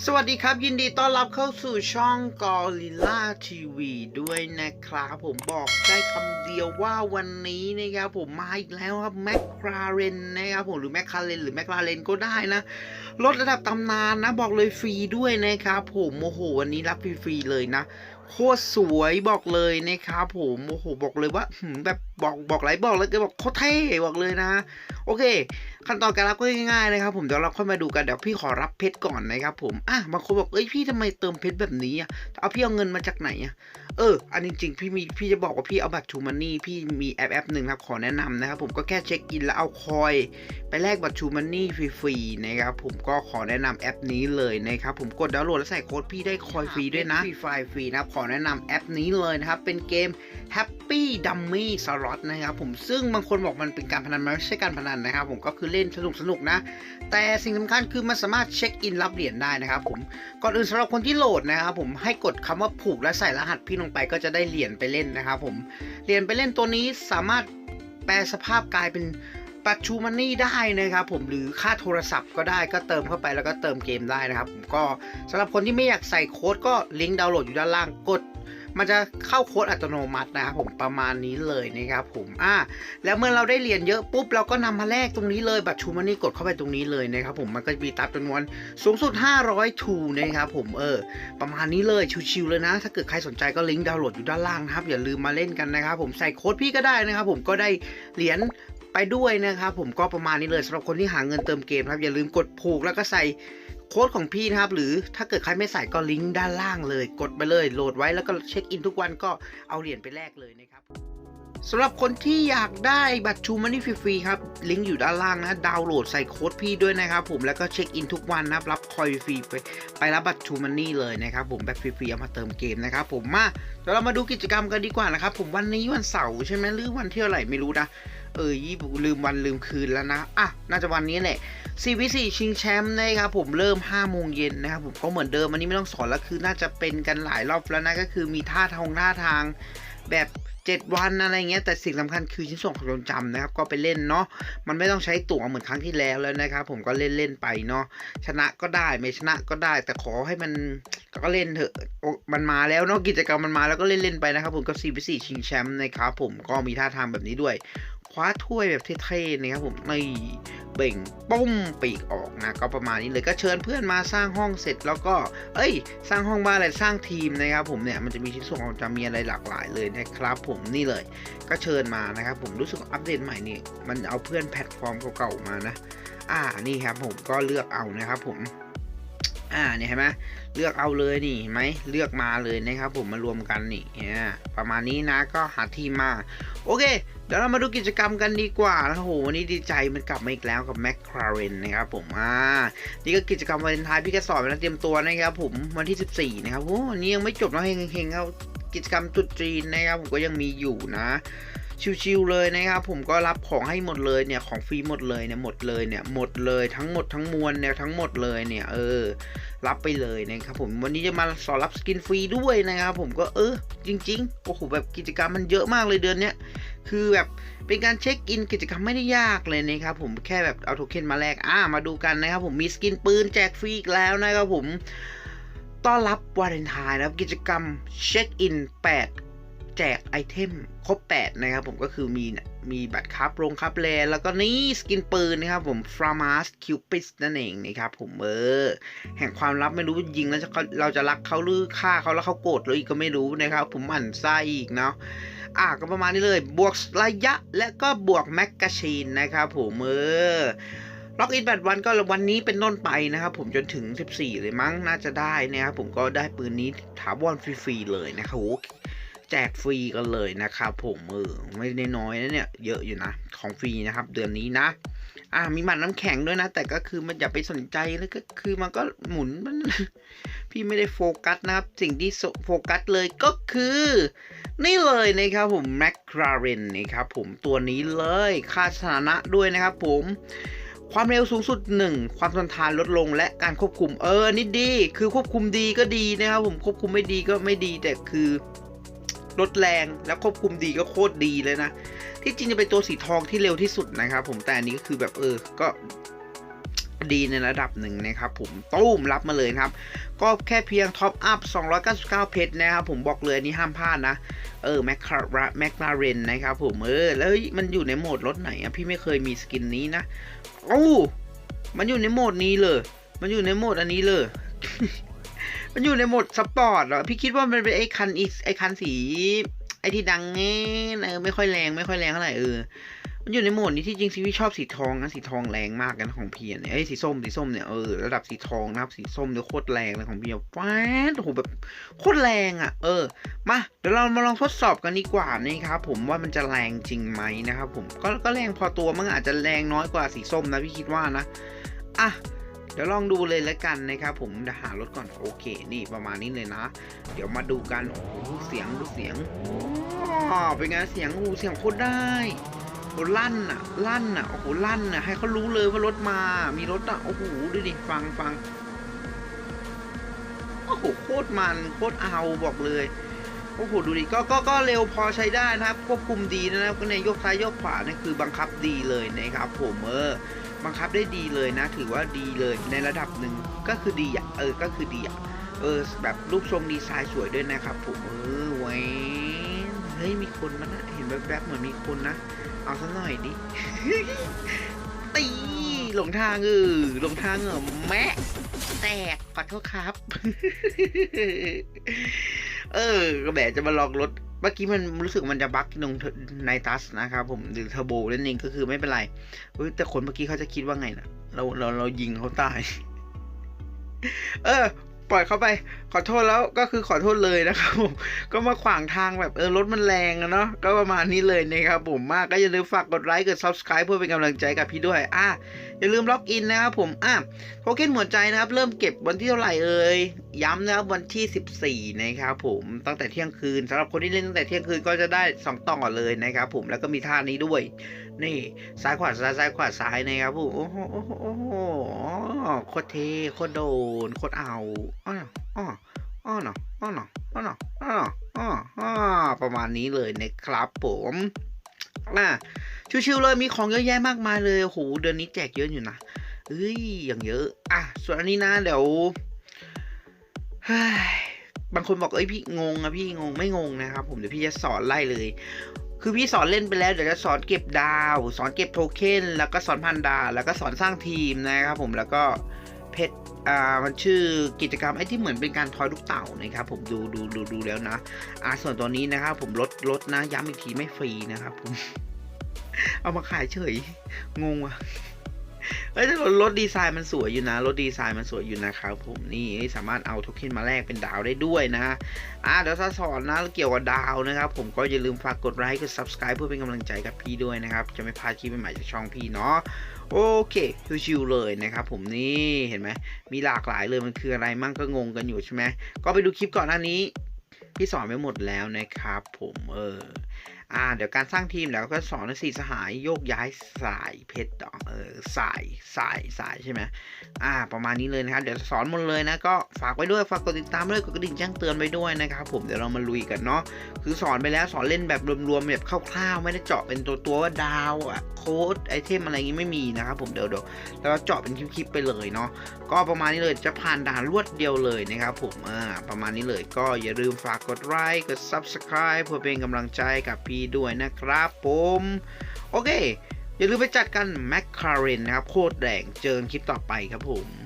สวัสดีครับ ยินดีต้อนรับเข้าสู่ช่องกอริล่าทีวีด้วยนะครับผมบอกได้คำเดียวว่าวันนี้นะครับผมมาอีกแล้วครับแมคคาเรนนะครับผมหรือแมคคาเรนหรือแมคลาเรนก็ได้นะ รถระดับตำนานนะ บอกเลยฟรีด้วยนะครับผมโอ้โหวันนี้รับฟรีๆเลยนะ โคตรสวยบอกเลยนะครับผมโอ้โหบอกเลยว่าแบบ บอกบอกไรบอกเลยก็บอกโคตรเท่บอกเลยนะ โอเค ขั้นตอนการรับก็ง่ายๆนะครับผมเดี๋ยวเราค่อยมาดูกันเดี๋ยวพี่ขอรับเพชรก่อนนะครับผมอะบางคนบอกเอ้ยพี่ทำไมเติมเพชรแบบนี้อะเอาพี่เอาเงินมาจากไหนอะเอออันจริงๆพี่มีพี่จะบอกว่าพี่เอาบัตรทูมันนี่พี่มีแอปแอปหนึ่งครับขอแนะนำนะครับผมก็แค่เช็คอินแล้วเอาคอย ไปแลกบัตรทูมันนี่ฟรีๆนะครับผมก็ขอแนะนำแอปนี้เลยนะครับผมกดดาวน์โหลดแล้วใส่โค้ดพี่ได้คอยฟรีด้วยนะฟรีไฟล์ฟรีนะครับขอแนะนำแอปนี้เลยนะครับเป็นเกม Happy Dummy Slot นะครับผมซึ่งบางคนบอกมันเป็นการพนันมันไม่ใช่การพนันนะครับ ผมก็คือเล่นสนุกสนุกนะ แต่สิ่งสำคัญคือมันสามารถเช็คอินรับเหรียญได้นะครับผมก่อนอื่นสำหรับคนที่โหลดนะครับผมให้กดคำว่าผูกและใส่รหัสพี่ลงไปก็จะได้เหรียญไปเล่นนะครับผมเหรียญไปเล่นตัวนี้สามารถแปลสภาพกลายเป็นปัจจุมันนี่ได้นะครับผมหรือค่าโทรศัพท์ก็ได้ก็เติมเข้าไปแล้วก็เติมเกมได้นะครับผมก็สำหรับคนที่ไม่อยากใส่โค้ดก็ลิงก์ดาวน์โหลดอยู่ด้านล่างกด มันจะเข้าโค้ดอัตโนมัตินะครับผมประมาณนี้เลยนะครับผมอ่าแล้วเมื่อเราได้เหรียญเยอะปุ๊บเราก็นำมาแลกตรงนี้เลยบัตรชูมันนี่กดเข้าไปตรงนี้เลยนะครับผมมันก็จะมีตับจำนวนสูงสุด 500ทูนะครับผมเออประมาณนี้เลยชิวๆเลยนะ ถ้าเกิดใครสนใจก็ลิงก์ดาวน์โหลดอยู่ด้านล่างนะครับอย่าลืมมาเล่นกันนะครับผมใส่โค้ดพี่ก็ได้นะครับผมก็ได้เหรียญไปด้วยนะครับผมก็ประมาณนี้เลยสำหรับคนที่หาเงินเติมเกมครับอย่าลืมกดผูกแล้วก็ใส่ โค้ดของพี่นะครับ หรือถ้าเกิดใครไม่ใส่ก็ลิงก์ด้านล่างเลย กดไปเลยโหลดไว้แล้วก็เช็คอินทุกวันก็เอาเหรียญไปแลกเลยนะครับสำหรับคนที่อยากได้บัตรชูมันนี่ฟรีๆครับ ลิงก์อยู่ด้านล่างนะ ดาวน์โหลดใส่โค้ดพี่ด้วยนะครับผมแล้วก็เช็คอินทุกวันนะรับคอยฟรีไปไปรับบัตรชูมันนี่เลยนะครับผมแบบฟรีๆเอามาเติมเกมนะครับผมมาเดี๋ยวเรามาดูกิจกรรมกันดีกว่านะครับผมวันนี้วันเสาร์ใช่ไหมหรือวันที่เท่าไหร่ไม่รู้นะ เออยี่ลืมวันลืมคืนแล้วนะ อะ น่าจะวันนี้แหละ CVC ชิงแชมป์นะครับผมเริ่ม5โมงเย็นนะครับผมก็เหมือนเดิมอันนี้ไม่ต้องสอนแล้วคือน่าจะเป็นกันหลายรอบแล้วนะก็คือมีท่าทางท่าทางแบบ7 วันอะไรเงี้ยแต่สิ่งสำคัญคือชิ้นส่วนของความจำนะครับก็ไปเล่นเนาะมันไม่ต้องใช้ตั๋วเหมือนครั้งที่แล้วแล้วนะครับผมก็เล่นเล่นไปเนาะชนะก็ได้ไม่ชนะก็ได้ แต่ขอให้มันก็เล่นเถอะมันมาแล้วเนาะกิจกรรมมันมาแล้วก็เล่นเล่นไปนะครับผมกับ CVC ชิงแชมป์นะครับผมก็มีท่าทางแบบนี้ด้วย คว้าถ้วยแบบเท่ๆนะครับผมนี่เบ่งปุ้มปีกออกนะก็ประมาณนี้เลยก็เชิญเพื่อนมาสร้างห้องเสร็จแล้วก็ เอ้ย สร้างห้องบ้านอะไรสร้างทีมนะครับผมเนี่ยมันจะมีชิ้นส่วนของจะมีอะไรหลากหลายเลยนะครับ ผมนี่เลย ก็เชิญมานะครับผมรู้สึกอัปเดตใหม่นี่มันเอาเพื่อนแพลตฟอร์มเก่าๆมานะ อ่านี่ครับผมก็เลือกเอานะครับผม อ่าเนี่ยเห็นไหมเลือกเอาเลยนี่เห็นไหมเลือกมาเลยนะครับ ผมมารวมกันนี่เนี่ยประมาณนี้นะก็หาทีมมา โอเค เดี๋ยวเรามาดูกิจกรรมกันดีกว่านะโหวันนี้ดีใจมันกลับมาอีกแล้วกับ m c l a r e n นนะครับผมอ่านี่ก็กิจกรรมวันเลนไทน์พี่ก็สอนไปแล้วเตรียมตัวนะครับผมวันที่ 14 นะครับโอ้วันนี้ยังไม่จบนะเฮงๆครับกิจกรรมตรุษจีนนะครับผมก็ยังมีอยู่นะ ชิวๆเลยนะครับผมก็รับของให้หมดเลยเนี่ยของฟรีหมดเลยเนี่ยหมดเลยเนี่ยหมดเลยทั้งหมดทั้งมวลเนี่ยทั้งหมดเลยเนี่ยเออรับไปเลยนะครับผมวันนี้จะมาสอนรับสกินฟรีด้วยนะครับผมก็เออจริงๆโอ้โหแบบกิจกรรมมันเยอะมากเลยเดือนเนี้ยคือแบบเป็นการเช็คอินกิจกรรมไม่ได้ยากเลยนะครับผมแค่แบบเอาโทเค็นมาแลกอ่ามาดูกันนะครับผมมีสกินปืนแจกฟรีอีกแล้วนะครับผมต้อนรับวาเลนไทน์นะครับกิจกรรมเช็คอิน 8 แจกไอเทมครบ 8 นะครับผมก็คือมีมีบัตรคับโรงคับแลนแล้วก็นี่สกินปืนนะครับผมฟรามาสคิวปิสนั่นเองนะครับผมเออแห่งความลับไม่รู้ยิงแล้วจะเขาเราจะรักเขาหรือฆ่าเขาแล้วเขาโกรธเราอีกก็ไม่รู้นะครับผมหมั่นไส้อีกเนาะอะก็ประมาณนี้เลย บวกระยะและก็บวกแมกกาชีนนะครับผมเออล็อกอินแปดวันก็วันนี้เป็นต้นไปนะครับผมจนถึง 14 เลยมั้งน่าจะได้นะครับผมก็ได้ปืนนี้ถาวรฟรีๆเลยนะครับโห แจกฟรีกันเลยนะครับผมเออไม่ได้น้อยนะเนี่ย เยอะอยู่นะ ของฟรีนะครับ เดือนนี้นะ อ่ามีหมัดน้ำแข็งด้วยนะ แต่ก็คือมันอย่าไปสนใจแล้วก็คือมันก็หมุนมัน พี่ไม่ได้โฟกัสนะครับ สิ่งที่โฟกัสเลยก็คือ นี่เลยนะครับผมแมคคาเรนนะครับผมตัวนี้เลยค่าสถานะด้วยนะครับผมความเร็วสูงสุด 1 ความทนทานลดลงและการควบคุมเออนี่ดี คือควบคุมดีก็ดีนะครับผมควบคุมไม่ดีก็ไม่ดีแต่คือ ลดแรงแล้วควบคุมดีก็โคตรดีเลยนะ ที่จริงจะเป็นตัวสีทองที่เร็วที่สุดนะครับผมแต่อันนี้ก็คือแบบเออก็ดีในระดับหนึ่งนะครับผมตุ้มรับมาเลยครับ ก็แค่เพียงท็อปอัพ 299 เพชรนะครับผมบอกเลยอันนี้ห้ามพลาดนะ เออแมคคาราแมคลาเรนนะครับผมเออ แล้วมันอยู่ในโหมดรถไหนอะพี่ไม่เคยมีสกินนี้นะโอ้มันอยู่ในโหมดนี้เลย มันอยู่ในโหมดอันนี้เลย มันอยู่ในโหมดสปอร์ตเหรอ พี่คิดว่ามันเป็นไอ้คันอีไอ้คันสี ไอ้ที่ดังเงี้เออไม่ค่อยแรงไม่ค่อยแรงเท่าไหร่เออ มันอยู่ในโหมดนี้ที่จริงซีพี่ชอบสีทองนะสีทองแรงมากกันของพี่เนี่ยไอ้สีส้มสีส้มเนี่ยเออระดับสีทองนะครับสีส้มเนี่ยโคตรแรงเลยของพี่อะแฟ้ดโอ้โหแบบโคตรแรงอะ เออมาเดี๋ยวเรามาลองทดสอบกันดีกว่านะครับผมว่ามันจะแรงจริงไหมนะครับผมก็ก็แรงพอตัวมันอาจจะแรงน้อยกว่าสีส้มนะพี่คิดว่านะอะ เดี๋ยวลองดูเลยแล้วกันนะครับผมหารถก่อนโอเค นี่ประมาณนี้เลยนะ เดี๋ยวมาดูกันโอ้โหเสียงดูเสียงอ๋อเป็นไงเสียงโอ้โหเสียงโคตรได้โอ้ลั่นอะลั่นอะโอ้โหลั่นอะให้เขารู้เลยว่ารถมา มีรถอะโอ้โหดูดิฟังฟังโอ้โหโคตรมันโคตรเอาบอกเลยโอ้โหดูดิก็ก็ก็เร็วพอใช้ได้นะครับควบคุมดีนะครับก็ในยกซ้ายยกขวานี่คือบังคับดีเลยนะครับผมเออ บังคับได้ดีเลยนะ ถือว่าดีเลยในระดับหนึ่งก็คือดีอะเออก็คือดีอะเออแบบรูปทรงดีไซน์สวยด้วยนะครับผมเออเว้ยเฮ้ยมีคนมันเห็นแวบๆเหมือนมีคนนะ เอาสักหน่อยดิตีหลงทางเออหลงทางเหรอแม่แตกขอโทษครับ เออก็แบบจะมาลองรถ เมื่อกี้มันรู้สึกมันจะบั๊กตรงในทัสนะครับผมหรือเทอร์โบนั่นเองก็คือไม่เป็นไรแต่คนเมื่อกี้เขาจะคิดว่าไงนะเราเราเรายิงเขาตาย เออ ปล่อยเขาไป ขอโทษแล้วก็คือขอโทษเลยนะครับผมก็มาขวางทางแบบเออรถมันแรงอะเนาะก็ประมาณนี้เลยนะครับผมมากก็อย่าลืมฝากกดไลค์กด subscribe เพื่อเป็นกำลังใจกับพี่ด้วยอะอย่าลืมล็อกอินนะครับผมอะโทเค็นหัวใจนะครับ เริ่มเก็บวันที่เท่าไหร่เอ่ยย้ำนะครับวันที่ 14นะครับผมตั้งแต่เที่ยงคืนสำหรับคนที่เล่นตั้งแต่เที่ยงคืนก็จะได้ 2ต่อเลยนะครับผมแล้วก็มีท่านี้ด้วยนี่ซ้ายขวาซ้ายซ้ายขวาซ้ายนะครับผมโอ้โหโอ้โหโอ้โหโคตรเทโคตรโดนโคตรเอาอ้ออ้ออ้อเนาะอ้อเนาะอ้อเนาะอ้อเนาะอ้ออ้อประมาณนี้เลยนะครับผมอะชิวๆเลยมีของเยอะแยะมากมายเลยโอ้โหเดือนนี้แจกเยอะอยู่นะเอ้ยอย่างเยอะอะส่วนอันนี้นะเดี๋ยวบางคนบอกเอ้ยพี่งงอะพี่งงไม่งงนะครับ ผมเดี๋ยวพี่จะสอนไล่เลย คือพี่สอนเล่นไปแล้วเดี๋ยวจะสอนเก็บดาว สอนเก็บโทเค็นแล้วก็สอนพันดาวแล้วก็สอนสร้างทีมนะครับผมแล้วก็เพชรอ่ามันชื่อกิจกรรมไอ้ที่เหมือนเป็นการทอยลูกเต่านะครับผมดูดูดูดูแล้วนะอ่าส่วนตัวนี้นะครับผมลดลดนะย้ำอีกทีไม่ฟรีนะครับผมเอามาขายเฉยงงว่ะ เอ้ยแต่รถดีไซน์มันสวยอยู่นะ รถดีไซน์มันสวยอยู่นะครับผมนี่สามารถเอาโทเค็นมาแลกเป็นดาวได้ด้วยนะอ่าเดี๋ยวจะสอนนะเกี่ยวกับดาวนะครับ ผมก็อย่าลืมฝากกดไลค์กด subscribe เพื่อเป็นกำลังใจกับพี่ด้วยนะครับ จะไม่พลาดคลิปใหม่ๆจากช่องพี่เนาะโอเคชิวๆเลยนะครับผมนี่เห็นไหมมีหลากหลายเลยมันคืออะไรมั่งก็งงกันอยู่ใช่ไหมก็ไปดูคลิปก่อนหน้านี้ พี่สอนไปหมดแล้วนะครับผมเอออ่าเดี๋ยวการสร้างทีมแล้วก็สอนให้สี่สหายโยกย้ายสายเพชรต่อเออสายสายสายใช่ไหมอ่า ประมาณนี้เลยนะครับ เดี๋ยวสอนหมดเลยนะก็ฝากไว้ด้วยฝากกดติดตามด้วยกดกระดิ่งแจ้งเตือนไว้ด้วยนะครับผมเดี๋ยวเรามาลุยกันเนาะคือสอนไปแล้วสอนเล่นแบบรวมๆแบบคร่าวๆไม่ได้เจาะเป็นตัวตัวว่าดาวอะโค้ดไอเทมอะไรอย่างงี้ไม่มีนะครับผมเดี๋ยวเดี๋ยวเราเจาะเป็นคลิปๆไปเลยเนาะก็ประมาณนี้เลยจะผ่านด่านรวดเดียวเลยนะครับผมอ่าประมาณนี้เลยก็อย่าลืมฝากกดไลค์ กด subscribe เพื่อเป็นกำลังใจกับพี่ด้วยนะครับผม โอเค อย่าลืมไปจัดกันแมคคารินนะครับ โคตรแดงเจอกันคลิปต่อไปครับผม